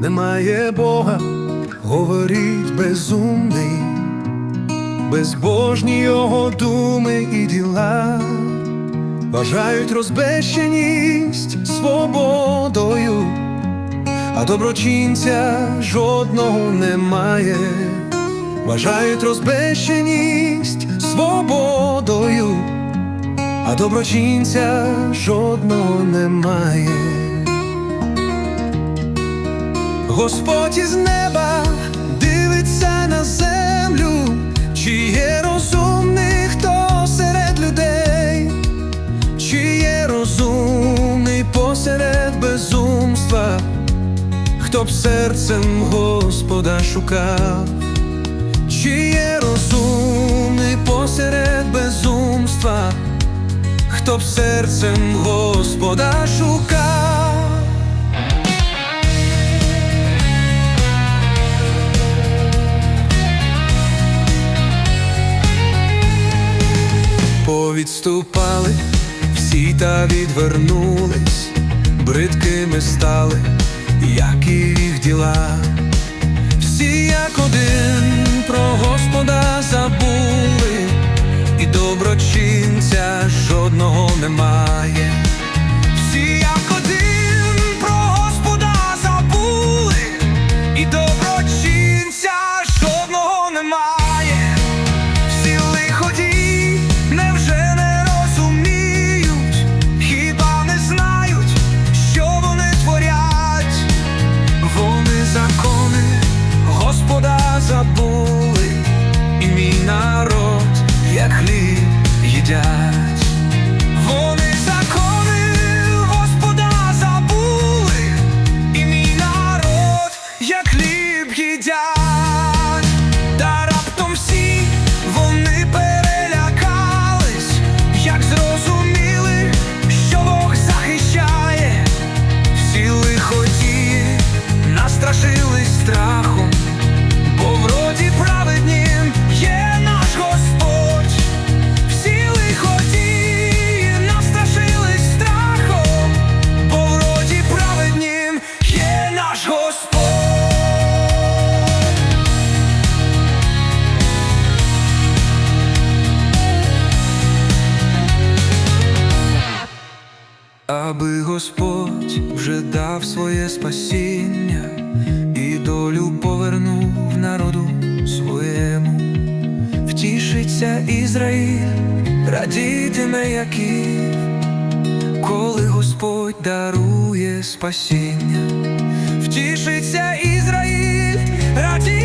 немає Бога, говорить безумний, безбожні його думи і діла, вважають розбещеність свободою, а доброчинця жодного немає, вважають розбещеність свободою, а доброчинця жодного немає. Господь із неба дивиться на землю, чи є розумний хто серед людей, чи є розумний посеред безумства, хто б серцем Господа шукав, чи є розумний посеред безумства, хто б серцем Господа шукав. Повідступали всі та відвернулись, бридкими стали, як і їх діла. Всі як один про Господа забули, і доброчинця жодного немає. Аби Господь вже дав своє спасіння і долю повернув народу своєму. Втішиться Ізраїль, радітиме Яків, коли Господь дарує спасіння. Втішиться Ізраїль, радітиме